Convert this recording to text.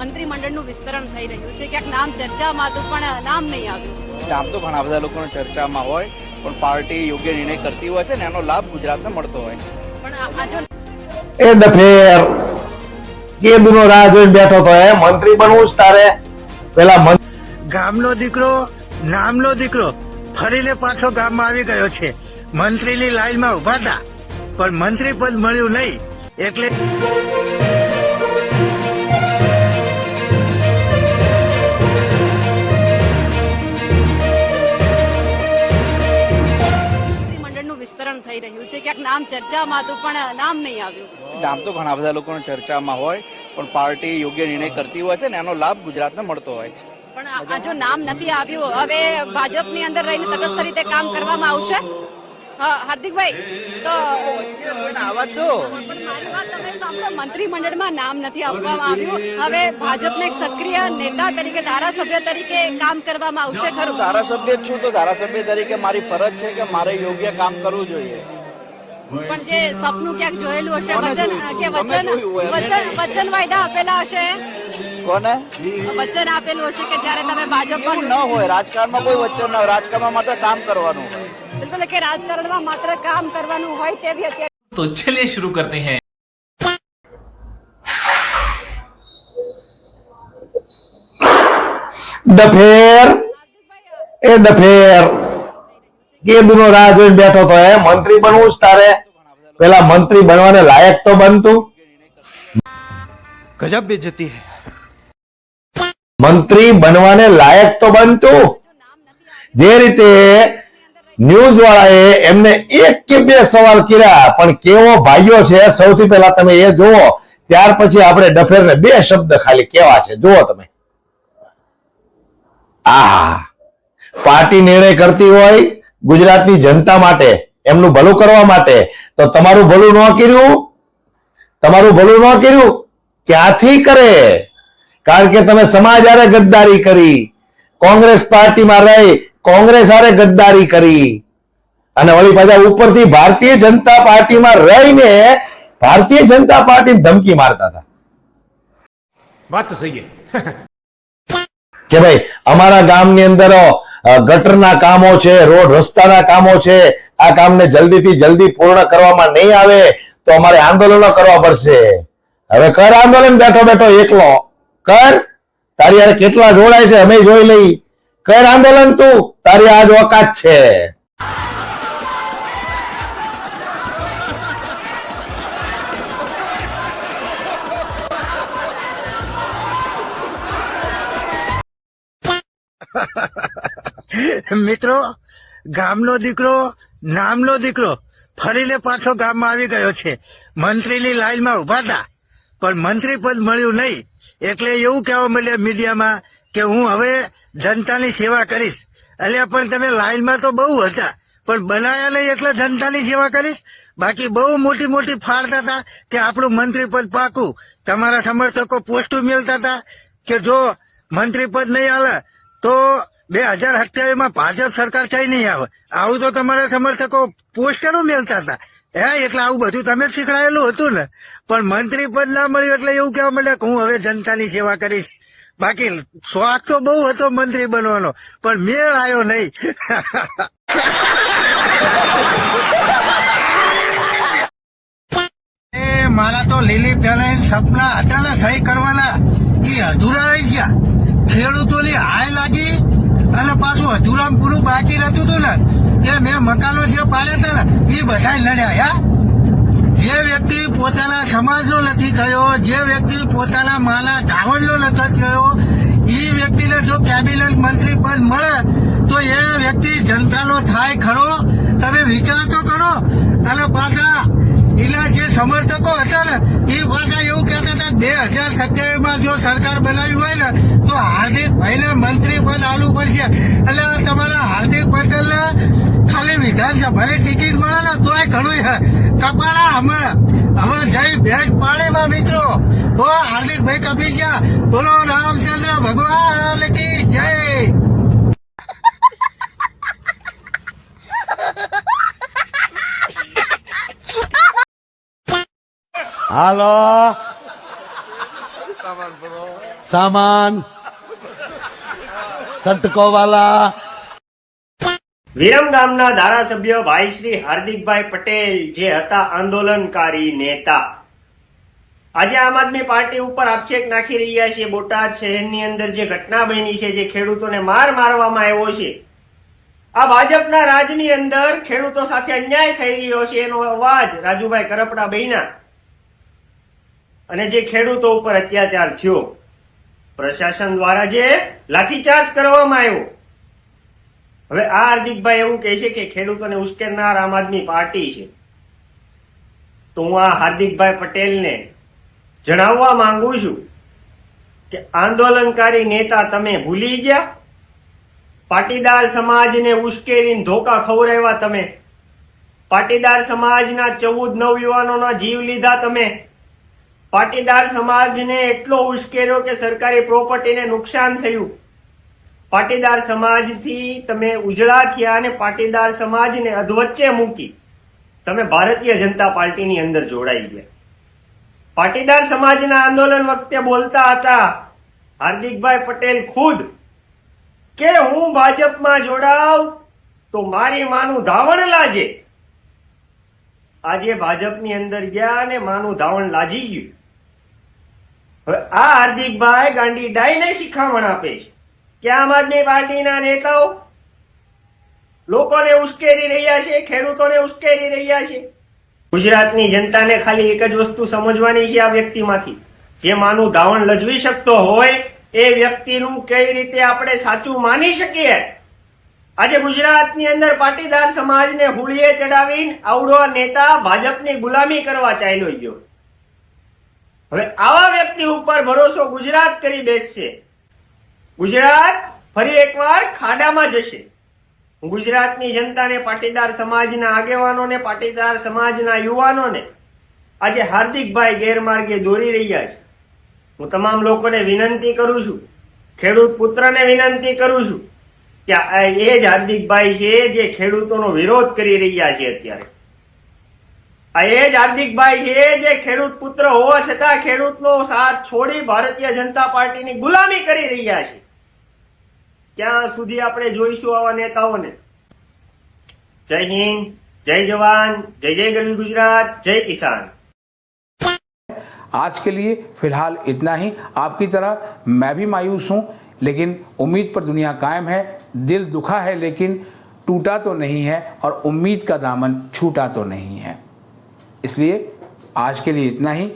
મંત્રીમંડળનું વિસ્તરણ થઈ રહ્યું છે. ક્યાંક નામ ચર્ચામાં હતું પણ નામ નહીં આવ્યું. નામ તો ઘણા બધા લોકોને ચર્ચામાં હોય પણ પાર્ટી યોગ્ય નિર્ણય કરતી હોય છે ને એનો લાભ ગુજરાતને મળતો હોય છે. પણ આ આ જો એ ડફેર કેદુનો રાહ જોઈને બેઠો તો એ મંત્રી બનવું જ તારે. પેલા ગામનો દીકરો નામનો દીકરો ફરીને પાછો ગામમાં આવી ગયો છે. મંત્રીની લાઈનમાં ઊભા હતા પણ મંત્રી પદ મળ્યું નહીં. એટલે નામ ચર્ચામાં હતું પણ નામ નહીં આવ્યું. નામ તો ઘણા બધા લોકોને ચર્ચામાં હોય પણ પાર્ટી યોગ્ય નિર્ણય કરતી હોય છે ને એનો લાભ ગુજરાતને મળતો હોય છે. પણ આ જો નામ નથી આવ્યું હવે ભાજપની અંદર રહીને તટસ્થ રીતે કામ કરવામાં આવશે? હાર્દિકભાઈ તો આવા તો મંત્રીમંડળમાં નામ નથી આપવામાં આવ્યું. હવે ભાજપને એક સક્રિય નેતા તરીકે ધારાસભ્ય તરીકે કામ કરવામાં આવશે ખરું? ધારાસભ્ય છું તો ધારાસભ્ય તરીકે મારી ફરજ છે કે મારે યોગ્ય કામ કરવું જોઈએ. પણ જે સપનું ક્યાંક જોયેલું હશે વચન કે વચન વચન વચન વાયદા આપેલા હશે? કોને? વચન આપેલું હશે કે જ્યારે તમે ભાજપ ન હોય રાજકારણમાં કોઈ વચન ન હોય રાજકારણમાં માત્ર કામ કરવાનું હોય. બિલકુલ કે રાજકારણમાં માત્ર કામ કરવાનું હોય તે બી અત્યારે તો ચલિએ શરૂ કરતે હૈ. ડફેર એ ડફેર કેદ નો રાહ જોઈને બેઠો તો એ મંત્રી બનવું જ તારે. પેલા મંત્રી બનવાને લાયક તો બનતું. ગજબ બેજતી હે. મંત્રી બનવાને લાયક તો બનતું. જે રીતે ન્યૂઝ વાળાએ એમને એક કે બે સવાલ કર્યા પણ કેવો ભાઈઓ છે સૌથી પહેલા તમે એ જુઓ. ત્યાર પછી આપણે ડફેર ને બે શબ્દ ખાલી કેવા છે જુઓ તમે. આ પાર્ટી નિર્ણય કરતી હોય ગુજરાતની જનતા માટે, એમનું ભલું કરવા માટે, તો તમારું ભલું ન કર્યું? તમારું ભલું ન કર્યું? ક્યાંથી કરે? કારણ કે તમે સમાજ આરે ગદ્દારી કરી, કોંગ્રેસ પાર્ટીમાં રહી, કોંગ્રેસ આરે ગદ્દારી કરી. અને વળી પાછા ઉપરથી ભારતીય જનતા પાર્ટીમાં રહીને, ભારતીય જનતા પાર્ટી ધમકી મારતા હતા. વાત સહી કે ભાઈ, અમારા ગામની અંદર ગટરના કામો છે, રોડ રસ્તાના કામો છે, આ કામને જલ્દીથી જલ્દી પૂર્ણ કરવામાં નહીં આવે, તો અમારે આંદોલનો કરવા પડશે. હવે કર આંદોલન, બેઠો બેઠો એકલો. કર. તારી યાર કેટલા જોડાય છે, અમે જોઈ લઈ. કર આંદોલન તું, તારી આજ ઓકાત છે. મિત્રો, ગામનો દીકરો, નામનો દીકરો, ફરીને પાછો ગામમાં આવી ગયો છે. મંત્રીની લાઈનમાં ઊભા હતા પણ મંત્રી પદ મળ્યું નહીં. એટલે એવું કહેવા મળ્યા મીડિયામાં કે હું હવે જનતાની સેવા કરીશ. એટલે પણ તમે લાઈનમાં તો બહુ હતા. પણ બનાયા નહીં એટલે જનતાની સેવા કરીશ? બાકી બહુ મોટી મોટી ફાળતા હતા કે આપણું મંત્રી પદ પાકું. તમારા સમર્થકો પોસ્ટો મેળતા હતા કે જો મંત્રી પદ નહીં આવે તો બે હજાર સત્યાવીસમાં ભાજપ સરકાર ચાઈ નહીં આવે? આવું તો તમારા સમર્થકો પોસ્ટરો મેળતા હતા. હે, એટલે આવું બધું તમે જ શીખડાયેલું હતું ને. પણ મંત્રી પદ ના મળ્યું એટલે એવું કહેવા માંડ્યા કે હું હવે જનતાની સેવા કરીશ. બાકી શોખ તો બહુ હતો મંત્રી બનવાનો, પણ મેળ આવ્યો નહીં. મારા તો લીલી પેલા સપના હતા ને સહી કરવાના. એ અધૂરા રહી ગયા. ખેડૂતોની હાય લાગી અને પાછું અધૂરામ પૂરું બાકી રહેતું હતું ને તે મેં મકાનો જે પાડ્યા હતા ને, એ બધા લડ્યા, યા? જે વ્યક્તિ પોતાના સમાજનો નથી થયો, જે વ્યક્તિ પોતાના માના ધાવણનો નથી થયો એ વ્યક્તિને જો કેબિનેટ મંત્રી પદ મળે, તો એ વ્યક્તિ જનતાનો થાય ખરો? તમે વિચાર તો કરો. અને પાછા જે સમર્થકો હતા ને, એ પાછા એવું કહેતા હતા, બે હજાર સત્યાવીસમાં જો સરકાર બનાવી હોય ને, તો હાર્દિક ભાઈને મંત્રી પદ આલવું પડશે. એટલે તમારા હાર્દિક પટેલ ખાલી વિધાનસભાની ટિકિટ મળે ને, તોય ઘણું કપાળા અમે હવે જઈ ભેટ પાણીમાં મિત્રો. તો હાર્દિકભાઈ કપી ગયા. બોલો, રામચંદ્ર ભગવાન કી જય. Halo? Saman bro. Saman. સંતકોવાલા વિરમ ગામના ધારાસભ્ય ભાઈ શ્રી હાર્દિકભાઈ પટેલ જે હતા આંદોલનકારી નેતા આજે આમ આદમી પાર્ટી ઉપર આક્ષેપ નાખી રહ્યા છે બોટાદ શહેરની અંદર જે ઘટના બની છે જે ખેડૂતોને માર મારવામાં આવ્યો છે આ ભાજપના રાજની અંદર ખેડૂતો સાથે અન્યાય થઈ રહ્યો છે એનો અવાજ રાજુભાઈ કરપડા બહેના અને જે ખેડૂતો ઉપર અત્યાચાર થયો, પ્રશાસન દ્વારા જે લાઠીચાર્જ કરવામાં આવ્યો. હવે આ હાર્દિકભાઈ એવું કહે છે કે ખેડૂતોને ઉશ્કેરનાર આમ આદમી પાર્ટી છે. તો હું આ હાર્દિકભાઈ પટેલને જણાવવા માંગુ છું કે આંદોલનકારી નેતા તમે ભૂલી ગયા? પાટીદાર સમાજને ઉશ્કેરીને ધોકા ખવડાવ્યા તમે? પાટીદાર સમાજના ચૌદ નવયુવાનોના જીવ લીધા તમે? પાટીદાર સમાજને એટલો ઉશ્કેર્યો કે સરકારી પ્રોપર્ટીને નુકસાન થયું. પાટીદાર સમાજથી તમે ઉજળા થયા અને પાટીદાર સમાજને અધવચ્ચે મૂકી તમે ભારતીય જનતા પાર્ટીની અંદર જોડાઈ ગયા. પાટીદાર સમાજના આંદોલન વખતે બોલતા હતા, હાર્દિકભાઈ પટેલ ખુદ કે હું ભાજપમાં જોડાવ તો મારી માનું ધાવણ લાજે. આજે ભાજપની અંદર ગયા અને માનું ધાવણ લાજી ગયું. હવે આ હાર્દિકભાઈ ગાંડી ડાઈને શિખામણ આપે છે. કે આમ આદમી પાર્ટીના નેતાઓ? લોકોને ઉશ્કેરી રહ્યા છે, ખેડૂતોને ઉશ્કેરી રહ્યા છે. ગુજરાતની જનતાને ખાલી એક જ વસ્તુ સમજવાની છે આ વ્યક્તિમાંથી. જે માનું ધાવણ લજવી શકતો હોય, એ વ્યક્તિનું કઈ રીતે આપણે સાચું માની શકીએ? આજે ગુજરાતની અંદર પાટીદાર સમાજને હુળીએ ચડાવીને આવડો નેતા ભાજપની ગુલામી કરવા ચાલ્યો ગયો. હવે આવા વ્યક્તિ ઉપર ભરોસો ગુજરાત કરી બેસશે. ગુજરાત ફરી એકવાર ખાડામાં જશે. ગુજરાતની જનતાને, પાટીદાર સમાજના આગેવાનોને, પાટીદાર સમાજના યુવાનોને આજે હાર્દિકભાઈ ગેરમાર્ગે દોરી રહ્યા છે. હું તમામ લોકોને વિનંતી કરું છું, ખેડૂત પુત્રને વિનંતી કરું છું કે એ જ હાર્દિકભાઈ છે જે ખેડૂતોનો વિરોધ કરી રહ્યા છે અત્યારે. એ જ હાર્દિકભાઈ છે જે ખેડૂત પુત્ર હોવા છતાં ખેડૂતનો સાથ છોડી ભારતીય જનતા પાર્ટીની ગુલામી કરી રહ્યા છે ક્યાં સુધી આપણે જોઈશું આવા નેતાઓને જય હિન્દ જય જવાન જય જય ગરવી ગુજરાત જય કિસાન आज के लिए फिलहाल इतना ही आपकी तरह मैं भी मायूस हूँ लेकिन उम्मीद पर दुनिया कायम है दिल दुखा है लेकिन टूटा तो नहीं है और उम्मीद का दामन छूटा तो नहीं है इसलिए आज के लिए इतना ही